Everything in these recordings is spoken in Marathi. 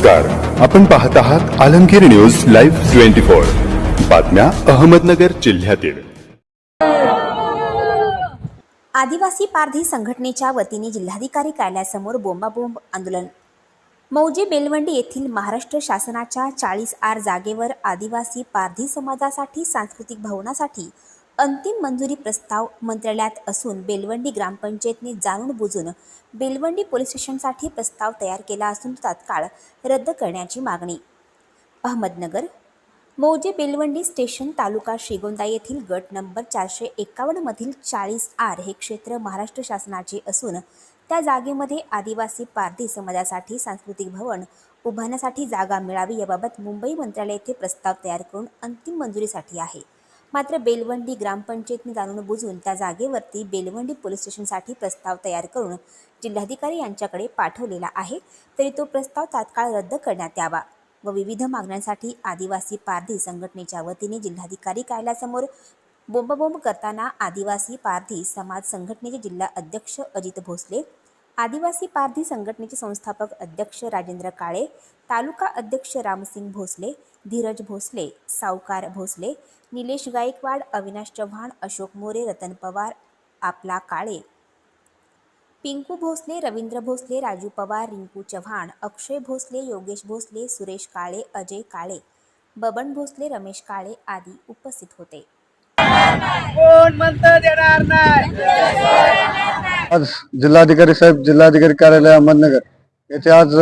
नमस्कार. आपण पाहत आहात Alamgir news live twenty four. बातम्या अहमदनगर जिल्ह्यातील. आदिवासी पारधी संघटनेच्या वतीने जिल्हाधिकारी कार्यालयासमोर बोंबाबोंब आंदोलन. मौजे बेलवंडी येथील महाराष्ट्र शासनाच्या चाळीस आर जागेवर आदिवासी पारधी समाजासाठी सांस्कृतिक भवनासाठी अंतिम मंजुरी प्रस्ताव मंत्रालयात असून बेलवंडी ग्रामपंचायतने जाणून बुजून बेलवंडी पोलीस स्टेशनसाठी प्रस्ताव तयार केला असून तो तात्काळ रद्द करण्याची मागणी. अहमदनगर मौजे बेलवंडी स्टेशन तालुका श्रीगोंदा येथील गट नंबर चारशे एकावन्नमधील चाळीस आर हे क्षेत्र महाराष्ट्र शासनाचे असून त्या जागेमध्ये आदिवासी पारधी समाजासाठी सांस्कृतिक भवन उभारण्यासाठी जागा मिळावी याबाबत मुंबई मंत्रालय येथे प्रस्ताव तयार करून अंतिम मंजुरीसाठी आहे. मात्र बेलवंडी ग्रामपंचायतने जाणून बुजून त्या जागेवरती बेलवंडी पोलीस स्टेशनसाठी प्रस्ताव तयार करून जिल्हाधिकारी यांच्याकडे पाठवलेला आहे तरी तो प्रस्ताव तात्काळ रद्द करण्यात यावा व विविध मागण्यांसाठी आदिवासी पारधी संघटनेच्या वतीने जिल्हाधिकारी कार्यालयासमोर बोंबबोंब करताना आदिवासी पारधी समाज संघटनेचे जिल्हा अध्यक्ष अजित भोसले आदिवासी पारधी संघटनेचे संस्थापक अध्यक्ष राजेंद्र काळे तालुका अध्यक्ष रामसिंग भोसले धीरज भोसले सावकार भोसले निलेश गायकवाड अविनाश चव्हाण अशोक मोरे रतन पवार आपला काळे. पिंकू भोसले रवींद्र भोसले राजू पवार रिंकू चव्हाण अक्षय भोसले योगेश भोसले सुरेश काळे अजय काळे बबन भोसले रमेश काळे आदी उपस्थित होते. कोण म्हणतं देणार नाही? आज जिल्हाधिकारी साहेब जिल्हाधिकारी कार्यालय अहमदनगर येथे आज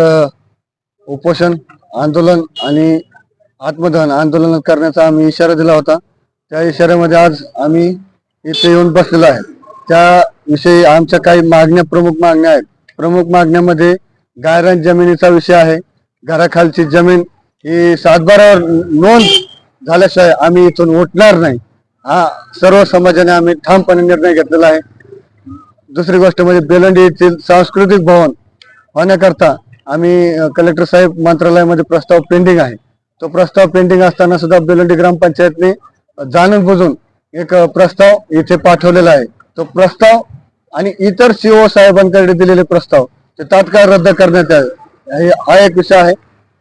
उपोषण आंदोलन आणि आत्मदहन आंदोलन करण्याचा आम्ही इशारा दिला होता. त्या इशाऱ्यामध्ये आज आम्ही इथे येऊन बसलेलो आहे. त्याविषयी आमच्या काही मागण्या प्रमुख मागण्या आहेत. प्रमुख मागण्यामध्ये गायरान जमिनीचा विषय आहे. घराखालची जमीन ही सातबारावर नोंद झाल्याशिवाय आम्ही इथून उठणार नाही. हा सर्व समाजाने आम्ही ठामपणे निर्णय घेतलेला आहे. दुसरी गोष्ट म्हणजे बेलंडी येथील सांस्कृतिक भवन होण्याकरता आम्ही कलेक्टर साहेब मंत्रालयामध्ये प्रस्ताव पेंडिंग आहे. तो प्रस्ताव पेंडिंग असताना सुद्धा बेलंडी ग्रामपंचायतने जाणून बुजून एक प्रस्ताव इथे पाठवलेला आहे. तो प्रस्ताव आणि इतर सीओ साहेबांकडे दिलेले प्रस्ताव ते तात्काळ रद्द करण्यात यावे. हा एक विषय आहे.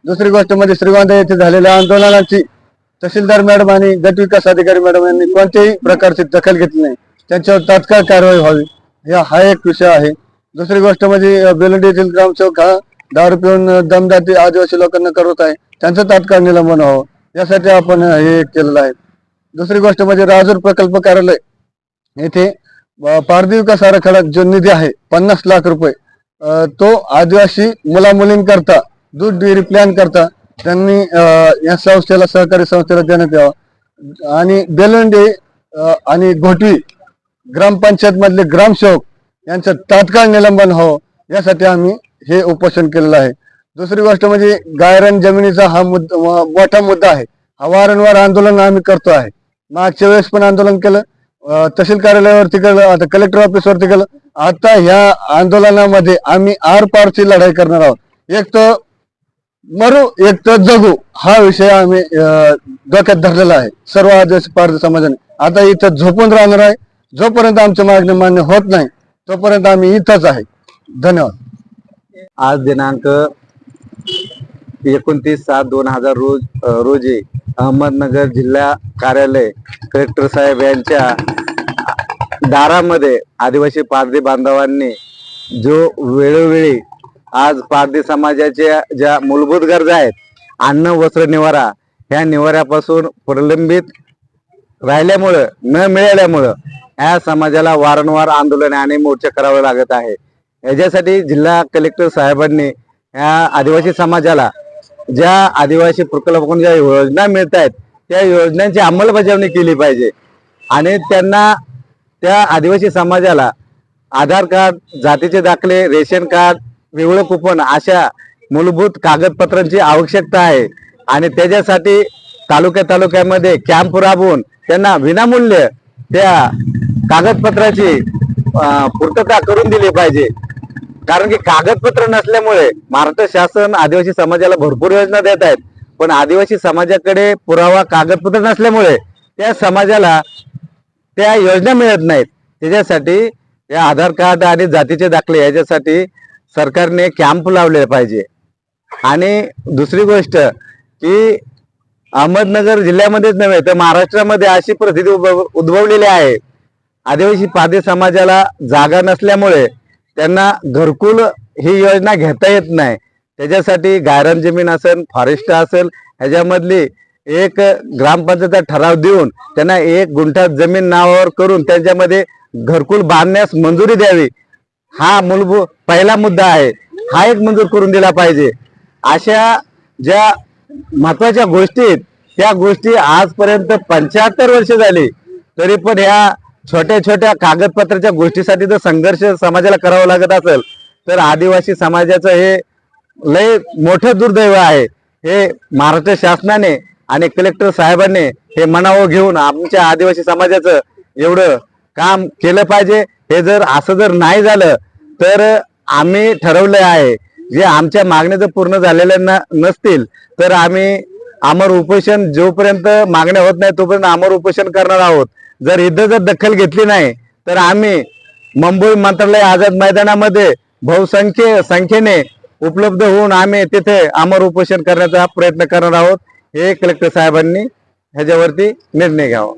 दुसरी गोष्ट म्हणजे श्रीगोंदा येथे झालेल्या आंदोलनाची तहसीलदार मॅडम आणि गट विकास अधिकारी मॅडम यांनी कोणत्याही प्रकारची दखल घेतली नाही. त्यांच्यावर तात्काळ कारवाई व्हावी. या हा एक विषय आहे. दुसरी गोष्ट म्हणजे बेलंडी येथील ग्रामसेवक हा दारू पिऊन दमदाटी आदिवासी लोकांना करत आहे. त्यांचं तात्काळ निलंबन व्हावं. यासाठी आपण हे केलेलं आहे. दुसरी गोष्ट म्हणजे राजूर प्रकल्प कार्यालय. येथे अ, पारधी विकास आराखडा जो निधी आहे पन्नास लाख रुपये तो आदिवासी मुला मुलींकरता दूध डेअरी प्लॅन करता त्यांनी या संस्थेला सहकारी संस्थेला देण्यात यावं. आणि बेलंडी आणि घोटवी ग्रामपंचायत मधले ग्रामसेवक यांचं तात्काळ निलंबन हो यासाठी आम्ही हे उपोषण केलेलं आहे. दुसरी गोष्ट म्हणजे गायरन जमिनीचा हा मुद्दा मोठा मुद्दा आहे. हा वारंवार आंदोलन आम्ही करतो आहे. मागच्या वेळेस पण आंदोलन केलं तहसील कार्यालयावरती केलं आता कलेक्टर ऑफिसवरती केलं. आता ह्या आंदोलनामध्ये आम्ही आर पारची लढाई करणार आहोत. एक तर मरू एक तर जगू हा विषय आम्ही डोक्यात धरलेला आहे. सर्व आदिवासी पारधी समाजाने. आता इथं झोपून राहणार आहे. जोपर्यंत आमच्या मागणी मान्य होत नाही तोपर्यंत आम्ही इथंच आहे. धन्यवाद. आज दिनांक एकोणतीस सात दोन हजार रोज रोजी अहमदनगर जिल्हा कार्यालय कलेक्टर साहेब यांच्या दारामध्ये आदिवासी पारधी बांधवांनी जो वेळोवेळी आज पारधी समाजाच्या ज्या मूलभूत गरजा आहेत अन्न वस्त्र निवारा ह्या निवाऱ्यापासून प्रलंबित राहिल्यामुळं न मिळाल्यामुळं ह्या समाजाला वारंवार आंदोलन आणि मोर्चा करावे लागत आहे. याच्यासाठी जिल्हा कलेक्टर साहेबांनी ह्या आदिवासी समाजाला ज्या आदिवासी प्रकल्पाकडून ज्या योजना मिळत आहेत त्या योजनांची अंमलबजावणी केली पाहिजे. आणि त्यांना त्या आदिवासी समाजाला आधार कार्ड जातीचे दाखले रेशन कार्ड विवळ कुपन अशा मूलभूत कागदपत्रांची आवश्यकता आहे. आणि त्याच्यासाठी तालुक्या तालुक्यामध्ये कॅम्प राबवून त्यांना विनामूल्य त्या कागदपत्राची पूर्तता करून दिली पाहिजे. कारण की कागदपत्र नसल्यामुळे महाराष्ट्र शासन आदिवासी समाजाला भरपूर योजना देत आहेत. पण आदिवासी समाजाकडे पुरावा कागदपत्र नसल्यामुळे त्या समाजाला त्या योजना मिळत नाहीत. त्याच्यासाठी या आधार कार्ड आणि जातीचे दाखले याच्यासाठी सरकारने कॅम्प लावले पाहिजे. आणि दुसरी गोष्ट की अहमदनगर जिल्ह्यामध्येच नव्हे तर महाराष्ट्रामध्ये अशी परिस्थिती उद्भवलेली आहे. आदिवासी पादी समाजाला जागा नसल्यामुळे त्यांना घरकुल ही योजना घेता येत नाही. त्याच्यासाठी गायरान जमीन असेल फॉरेस्ट असेल ह्याच्यामधली एक ग्रामपंचायत ठराव देऊन त्यांना एक गुंठा जमीन नावावर करून त्यांच्यामध्ये घरकुल बांधण्यास मंजुरी द्यावी. हा मूलभूत पहिला मुद्दा आहे. हा एक मंजूर करून दिला पाहिजे. अशा ज्या महत्त्वाच्या गोष्टी आहेत. त्या गोष्टी आजपर्यंत पंच्याहत्तर वर्ष झाली. तरी पण ह्या छोट्या छोट्या कागदपत्राच्या गोष्टीसाठी जर संघर्ष समाजाला करावा लागत असेल तर आदिवासी समाजाचं हे लय मोठं दुर्दैव आहे. हे महाराष्ट्र शासनाने आणि कलेक्टर साहेबांनी हे म्हणावं घेऊन आमच्या आदिवासी समाजाचं एवढं काम केलं पाहिजे. हे जर असं जर नाही झालं तर आम्ही ठरवलं आहे जे आमच्या मागण्या जर पूर्ण झालेल्या न- नसतील तर आम्ही अमर उपोषण जोपर्यंत मागण्या होत नाही तोपर्यंत अमर उपोषण करणार आहोत. जर इथं जर दखल घेतली नाही तर आम्ही मुंबई मंत्रालय आझाद मैदानामध्ये बहुसंख्य संख्येने उपलब्ध होऊन आम्ही तिथे अमर उपोषण करण्याचा प्रयत्न करणार आहोत. हे कलेक्टर साहेबांनी ह्याच्यावरती निर्णय घ्यावा.